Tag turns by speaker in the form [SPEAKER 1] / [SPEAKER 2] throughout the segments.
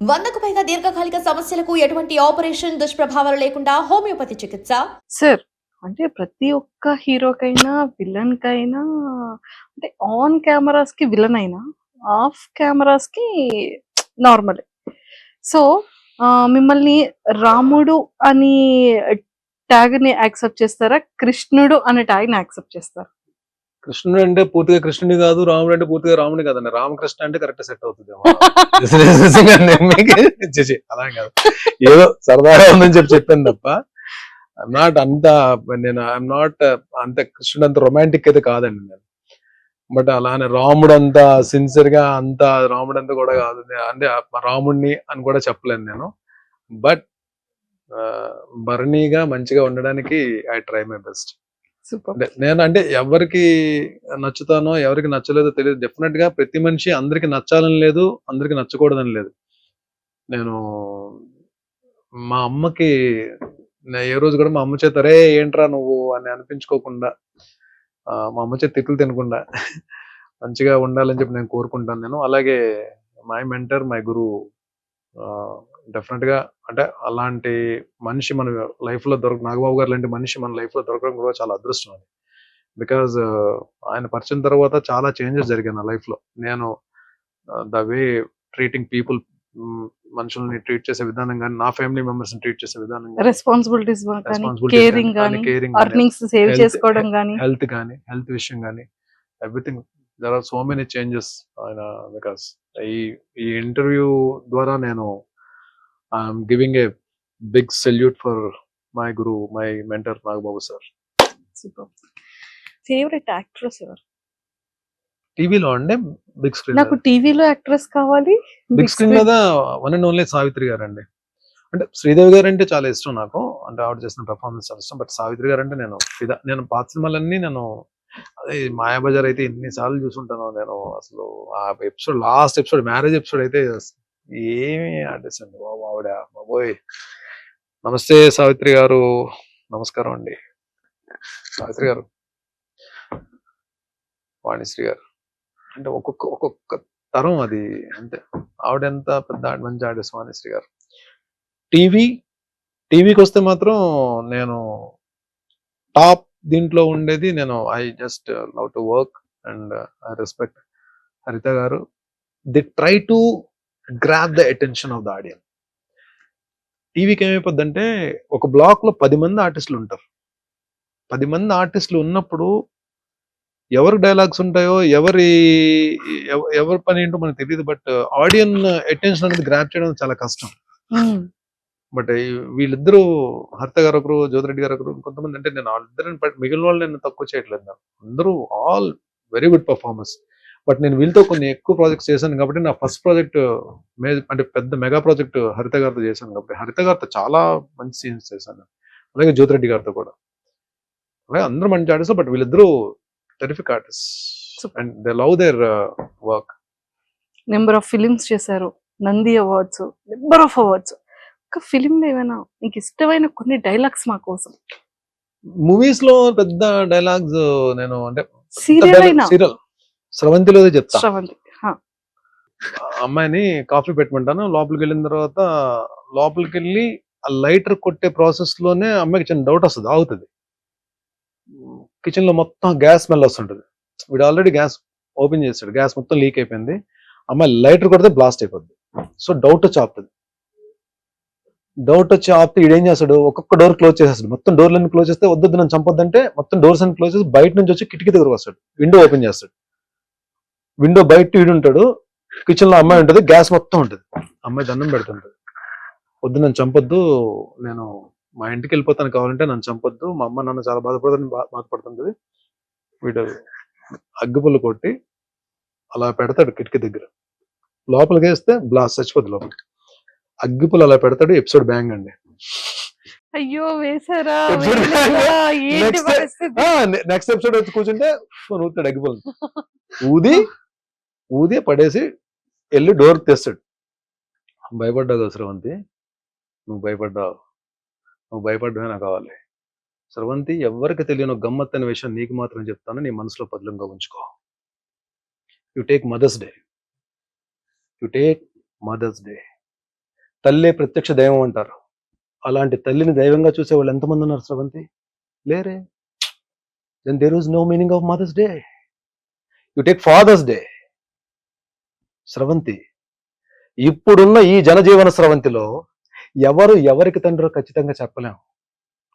[SPEAKER 1] వందకు పైగా దీర్ఘకాలిక సమస్యలకు ఎటువంటి ఆపరేషన్ దుష్ప్రభావాలు లేకుండా హోమియోపతి చికిత్స?
[SPEAKER 2] సార్ అంటే ప్రతి ఒక్క హీరోకైనా విలన్ కైనా అంటే ఆన్ కెమెరాస్కి విలన్ అయినా ఆఫ్ కెమెరాస్కి నార్మల్. సో మిమ్మల్ని రాముడు అని ట్యాగ్ని యాక్సెప్ట్ చేస్తారా కృష్ణుడు అనే ట్యాగ్ని యాక్సెప్ట్ చేస్తారా?
[SPEAKER 3] కృష్ణుడు అంటే పూర్తిగా కృష్ణుడి కాదు రాముడు అంటే పూర్తిగా రాముడి కాదండి. రామకృష్ణ అంటే కరెక్ట్ సెట్ అవుతుంది అలా కాదు. ఏదో సరదాగా ఉందని చెప్పి చెప్పాను తప్ప నాట్ అంత నేను ఐఎమ్ నాట్ అంత కృష్ణుడు అంత రొమాంటిక్ అయితే కాదండి నేను. బట్ అలానే రాముడు అంత సిన్సియర్గా అంత రాముడు అంతా కూడా కాదు. అంటే రాముడిని అని కూడా చెప్పలేను నేను. బట్ బర్నీగా మంచిగా ఉండడానికి ఐ ట్రై మై బెస్ట్ నేను అంటే ఎవరికి నచ్చుతానో ఎవరికి నచ్చలేదో తెలియదు. డెఫినెట్గా ప్రతి మనిషి అందరికి నచ్చాలని లేదు అందరికి నచ్చకూడదని లేదు. నేను మా అమ్మకి ఏ రోజు కూడా మా అమ్మ చేత రే ఏంట్రా నువ్వు? అని అనిపించుకోకుండా మా అమ్మ చేత తిట్లు తినకుండా మంచిగా ఉండాలని చెప్పి నేను కోరుకుంటాను నేను. అలాగే మై మెంటర్ మై గురు డెఫినెట్గా అంటే అలాంటి మనిషి మన లైఫ్లో దొరక నాగబాబు గారు లాంటి మనిషి మన లైఫ్లో దొరకడం కూడా చాలా అదృష్టం అది. బికాజ్ ఆయన పరిచయం తర్వాత చాలా చేంజెస్ జరిగాయి నా లైఫ్లో నేను ద వే ట్రీటింగ్ పీపుల్ మనుషుల్ని ట్రీట్ చేసే విధానం కానీ నా ఫ్యామిలీ మెంబర్స్ ట్రీట్ చేసే విధానం
[SPEAKER 2] రెస్పాన్సిబిలిటీస్ కేరింగ్ సేవ్ చేసుకోవడం కానీ
[SPEAKER 3] హెల్త్ కానీ హెల్త్ విషయం కానీ everything there are so many changes ఆయన బికాస్ ఈ ఈ ఇంటర్వ్యూ ద్వారా నేను I'm giving a big salute for my guru my mentor Nagababu sir
[SPEAKER 2] super favourite actress ఎవరు?
[SPEAKER 3] టీవీలో అండి బిగ్ స్క్రీన్
[SPEAKER 2] నాకు టీవీలో యాక్ట్రెస్ కావాలి
[SPEAKER 3] బిగ్ స్క్రీన్ మీద one and only Savitri garu అండి అంటే శ్రీదేవి గారు అంటే చాలా ఇష్టం నాకు. అంటే ఆవిడ చేసిన పెర్ఫార్మెన్స్ చాలా ఇష్టం. బట్ సావిత్రి గారు అంటే నేను ఫిదా నేను పాత సినిమాలన్నీ నేను అదే మాయాబజార్ అయితే ఎన్ని సార్లు చూసుంటాను నేను అసలు ఆ episode last episode marriage episode అయితే ఏమి ఆర్టిస్ట్ అండి బాబు ఆవిడ బాబోయ్. నమస్తే సావిత్రి గారు. నమస్కారం అండి. సావిత్రి గారు. వాణిశ్రీ గారు. అంటే ఒక్కొక్క ఒక్కొక్క తరం అది. అంతే. ఆవిడ ఎంత పెద్ద మంచి ఆర్టిస్ట్ వాణిశ్రీ గారు. టీవీ టీవీకి వస్తే మాత్రం నేను టాప్ దీంట్లో ఉండేది నేను I just love to work and I respect Haritha garu. They try to grab the attention of the audience టీవీకి ఏమైపోద్దంటే ఒక బ్లాక్లో పది మంది ఆర్టిస్టులు ఉంటారు. పది మంది ఆర్టిస్టులు ఉన్నప్పుడు ఎవరి డైలాగ్స్ ఉంటాయో ఎవరి ఎవ- ఎవరి పని ఏంటో మనకు తెలియదు బట్ ఆడియన్ అటెన్షన్ అనేది గ్రాప్ చేయడం చాలా కష్టం. బట్ వీళ్ళిద్దరూ హర్త గారు ఒకరు జ్యోతిరెడ్డి గారు ఒకరు కొంతమంది అంటే నేను వాళ్ళిద్దరిని మిగిలిన వాళ్ళు నేను తక్కువ చేయట్లేదు. అందరూ all very good performance but నేను వీళ్ళతో కొన్ని ఎక్కువ ప్రాజెక్ట్స్ చేశాను కాబట్టి నా ఫస్ట్ ప్రాజెక్ట్ అంటే పెద్ద మెగా ప్రాజెక్ట్ హరిత గారితో చేశాను కాబట్టి హరిత గారితో చాలా మంచి సీన్స్ చేశాను. అలాగే జ్యోతిరెడ్డి గారితో కూడా. అలాగే అందరూ మంచి ఆర్టిస్ట్ బట్ వీళ్ళిద్దరూ terrific artist. And they love their work
[SPEAKER 2] number of films చేశారు. Nandi awards number of awards ఒక ఫిలిం లో ఏమైనా మీకు ఇష్టమైన కొన్ని డైలాగ్స్ మా కోసం?
[SPEAKER 3] మూవీస్లో పెద్ద డైలాగ్స్ నేను అంటే
[SPEAKER 2] సీరియల్
[SPEAKER 3] సీరియల్ స్రవంతిలో చెప్తా.
[SPEAKER 2] శ్రవంతి హా.
[SPEAKER 3] ఆ అమ్మాయిని కాఫీ పెట్టమంటాను. లోపలికి వెళ్ళిన తర్వాత లోపలికి వెళ్ళి ఆ లైటర్ కొట్టే ప్రాసెస్లోనే అమ్మాయికి చిన్న డౌట్ వస్తుంది ఆగుతుంది. కిచెన్లో మొత్తం గ్యాస్ స్మెల్ వస్తుంటది. వీడు ఆల్రెడీ గ్యాస్ ఓపెన్ చేస్తాడు గ్యాస్ మొత్తం లీక్ అయిపోయింది. అమ్మాయి లైటర్ కొడితే బ్లాస్ట్ అయిపోద్ది. సో డౌట్ వచ్చి ఆపుతుంది. డౌట్ వచ్చి ఆపితే ఈడేం చేస్తాడు? ఒక్కొక్క డోర్ క్లోజ్ చేసేస్తాడు. మొత్తం డోర్లన్నీ క్లోజ్ చేస్తే వద్దు నన్ను చంపొద్దంటే మొత్తం డోర్స్ అన్ని క్లోజ్ చేసి బయట నుంచి వచ్చి కిటికీ దగ్గర వస్తాడు. విండో ఓపెన్ చేస్తాడు. విండో బయట ఈడు ఉంటాడు కిచెన్లో అమ్మాయి ఉంటుంది గ్యాస్ మొత్తం ఉంటుంది. అమ్మాయి దండం పెడుతుంటది. వద్దు నన్ను చంపొద్దు నేను మా ఇంటికి వెళ్ళిపోతాను కావాలంటే నన్ను చంపొద్దు మా అమ్మ నాన్న చాలా బాధపడుతుంది బాధపడుతుంటది. వీడు అగ్గిపుల్లు కొట్టి అలా పెడతాడు కిటికీ దగ్గర. లోపలికి వేస్తే బ్లాస్ట్ చచ్చిపోద్ది లోపల. అగ్గిపుల్లు అలా పెడతాడు ఎపిసోడ్ బ్యాంగ్ అండి.
[SPEAKER 2] అయ్యో వేసారా
[SPEAKER 3] నెక్స్ట్ ఎపిసోడ్ వచ్చి కూర్చుంటే ఊతాడు అగ్గిపుల్లు ఊది ఊది పడేసి వెళ్ళి డోర్ తెస్తాడు. భయపడ్డావు కదా స్రవంతి? నువ్వు భయపడ్డావు. నువ్వు భయపడ్డమే నాకు కావాలి. స్రవంతి ఎవరికి తెలియని ఒక అనే విషయం నీకు మాత్రం చెప్తాను. నీ మనసులో పదిలంగా ఉంచుకో. You take Mother's Day. You take Mother's Day. తల్లే ప్రత్యక్ష దైవం అంటారు. అలాంటి తల్లిని దైవంగా చూసే వాళ్ళు ఎంతమంది ఉన్నారు స్రవంతి? లేరే. Then there is no meaning of Mother's Day you take Father's Day Sravanthi. ఇప్పుడున్న ఈ జనజీవన స్రవంతిలో ఎవరు ఎవరికి తండ్రో ఖచ్చితంగా చెప్పలేము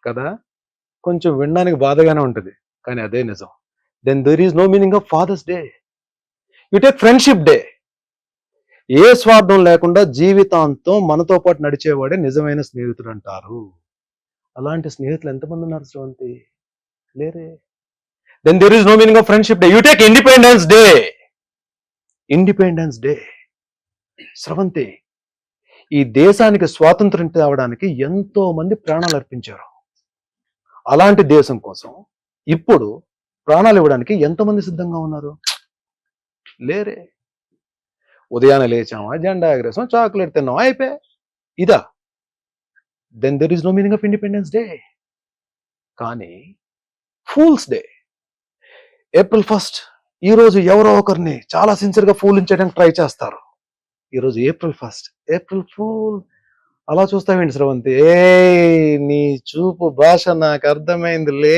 [SPEAKER 3] కదా? కొంచెం వినడానికి బాధగానే ఉంటుంది. కానీ అదే నిజం. Then there is no meaning of Father's Day you take Friendship Day ఏ స్వార్థం లేకుండా జీవితాంతం మనతో పాటు నడిచేవాడే నిజమైన స్నేహితుడు అంటారు. అలాంటి స్నేహితులు ఎంతమంది ఉన్నారు శ్రవంతి లేరే. Then there is no meaning of Friendship Day you take Independence Day Independence Day Sravanthi ఈ దేశానికి స్వాతంత్రం తేవడానికి ఎంతో మంది ప్రాణాలు అర్పించారు. అలాంటి దేశం కోసం ఇప్పుడు ప్రాణాలు ఇవ్వడానికి ఎంతమంది సిద్ధంగా ఉన్నారు. లేరే. ఉదయాన్నే లేచామా జెండా ఎగరేసాం చాక్లెట్ తిన్నాం అయిపోయి ఇదా. Then there is no meaning of Independence Day కానీ ఫూల్స్ డే ఏప్రిల్ ఫస్ట్ ఈ రోజు ఎవరో ఒకరిని చాలా సిన్సియర్గా ఫూలించడానికి ట్రై చేస్తారు. ఈరోజు ఏప్రిల్ ఫస్ట్ ఏప్రిల్ ఫూల్ అలా చూస్తావేంటి శ్రవంతి? ఏ నీ చూపు భాష నాకు అర్థమైంది లే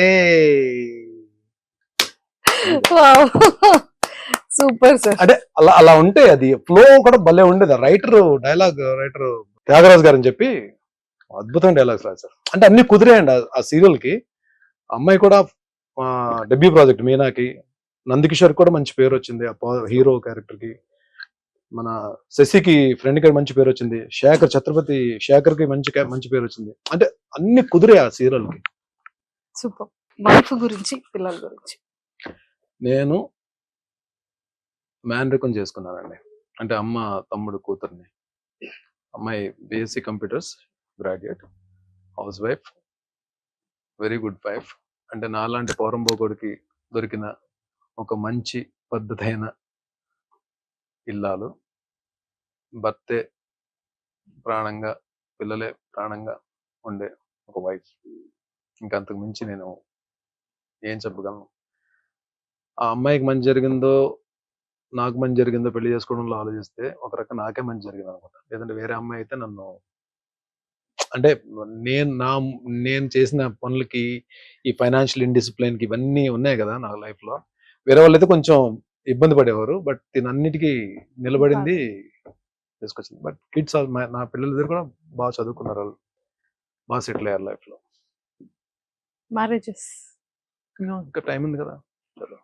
[SPEAKER 2] సూపర్ సార్.
[SPEAKER 3] అంటే అలా అలా ఉంటే అది ఫ్లో కూడా భలే ఉండేది. రైటర్ డైలాగ్ రైటర్ త్యాగరాజు గారు అని చెప్పి అద్భుతం డైలాగ్స్ రాశారు అంటే అన్ని కుదిరాయండి ఆ- ఆ సీరియల్కి. అమ్మాయి కూడా డెబ్యూ ప్రాజెక్ట్ మీనాకి నందికిషోర్ కూడా మంచి పేరు వచ్చింది ఆ హీరో క్యారెక్టర్కి మన శశికి ఫ్రెండ్కి మంచి పేరు వచ్చింది శేఖర్ ఛత్రపతి శేఖర్కి మంచి మంచి పేరు వచ్చింది అంటే అన్ని కుదిరే ఆ సీరియల్కి
[SPEAKER 2] సూపర్. వైఫ్ గురించి పిల్లల గురించి.
[SPEAKER 3] నేను మ్యాన్రికం చేసుకున్నానండి. అంటే అమ్మ తమ్ముడు కూతుర్ని. అమ్మాయి BSc computers graduate housewife very good wife. అంటే నాలాంటి పౌరంబోకుడికి దొరికిన ఒక మంచి పద్ధతైన ఇల్లాలు. భర్తే ప్రాణంగా పిల్లలే ప్రాణంగా ఉండే ఒక వైఫ్. ఇంకా అంతకు మించి నేను ఏం చెప్పగలను. ఆ అమ్మాయికి మంచి జరిగిందో నాకు మంచి జరిగిందో పెళ్ళి చేసుకోవడంలో ఆలోచిస్తే ఒక రకం నాకే మంచి జరిగింది అనమాట లేదంటే వేరే అమ్మాయి అయితే నన్ను అంటే నేను నా నేను చేసిన పనులకి ఈ ఫైనాన్షియల్ ఇండిసిప్లిన్కి ఇవన్నీ ఉన్నాయి కదా నా లైఫ్లో వేరే వాళ్ళు అయితే కొంచెం ఇబ్బంది పడేవారు బట్ దీని అన్నిటికీ నిలబడింది తీసుకొచ్చింది. బట్ కిడ్స్ నా పిల్లలిద్దరు కూడా బాగా చదువుకున్నారు వాళ్ళు. బాగా సెటిల్ అయ్యారు లైఫ్లో
[SPEAKER 2] మ్యారేజెస్
[SPEAKER 3] ఇంకా టైం ఉంది కదా. చలో.